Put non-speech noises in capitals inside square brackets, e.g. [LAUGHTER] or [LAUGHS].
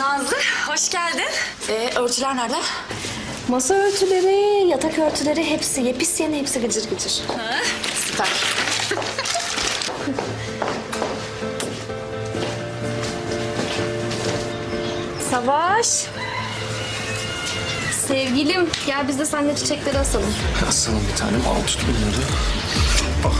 Nazlı, hoş geldin. Ee, örtüler nerede? Masa örtüleri, yatak örtüleri hepsi yepis yeni hepsi gıcır gıcır. Süper. [LAUGHS] Savaş. Sevgilim gel biz de seninle çiçekleri asalım. Asalım bir tanem. Al tut bunları. Bak.